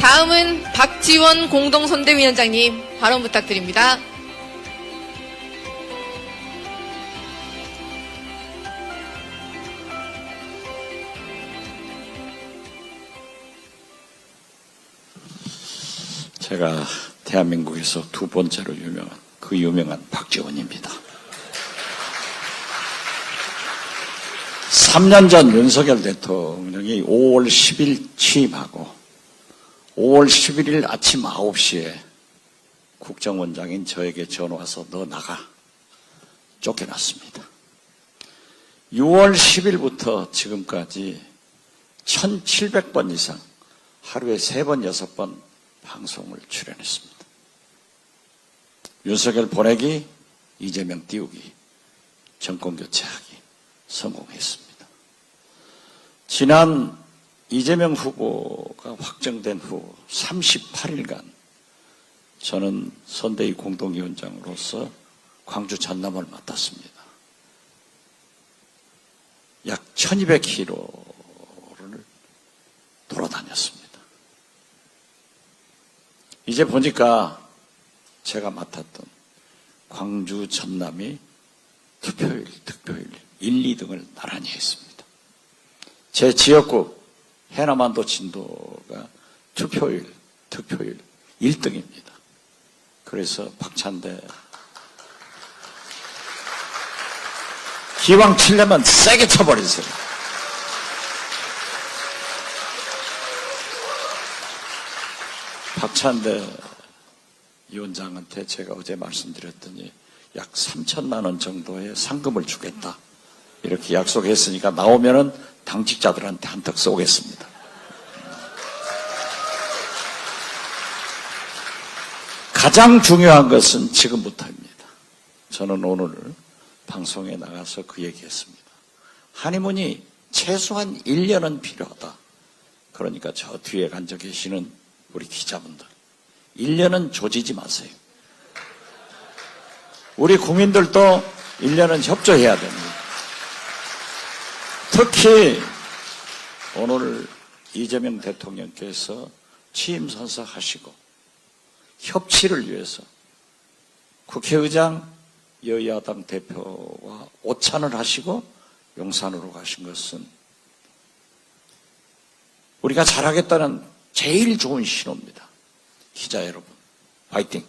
다음은 박지원 공동선대위원장님 발언 부탁드립니다. 제가 대한민국에서 두 번째로 유명한 그 유명한 박지원입니다. 3년 전 윤석열 대통령이 5월 10일 취임하고 5월 11일 아침 9시에 국정원장인 저에게 전화 와서 너 나가 쫓겨났습니다. 6월 10일부터 지금까지 1700번 이상 하루에 3번, 6번 방송을 출연했습니다. 윤석열 보내기, 이재명 띄우기, 정권 교체하기 성공했습니다. 지난 이재명 후보가 확정된 후 38일간 저는 선대위 공동위원장으로서 광주 전남을 맡았습니다. 약 1200km를 돌아다녔습니다. 이제 보니까 제가 맡았던 광주 전남이 투표율, 득표율 1, 2등을 나란히 했습니다. 제 지역구 해남안도 진도가 투표율, 득표율 1등입니다. 그래서 박찬대 기왕 치려면 세게 쳐버리세요. 박찬대 위원장한테 제가 어제 말씀드렸더니 약 3천만 원 정도의 상금을 주겠다. 이렇게 약속했으니까 나오면은 당직자들한테 한턱 쏘겠습니다. 가장 중요한 것은 지금부터입니다. 저는 오늘 방송에 나가서 그 얘기했습니다. 한의문이 최소한 1년은 필요하다. 그러니까 저 뒤에 앉아 계시는 우리 기자분들. 1년은 조지지 마세요. 우리 국민들도 1년은 협조해야 됩니다. 특히 오늘 이재명 대통령께서 취임 선서하시고 협치를 위해서 국회의장 여야당 대표와 오찬을 하시고 용산으로 가신 것은 우리가 잘하겠다는 제일 좋은 신호입니다. 기자 여러분, 화이팅!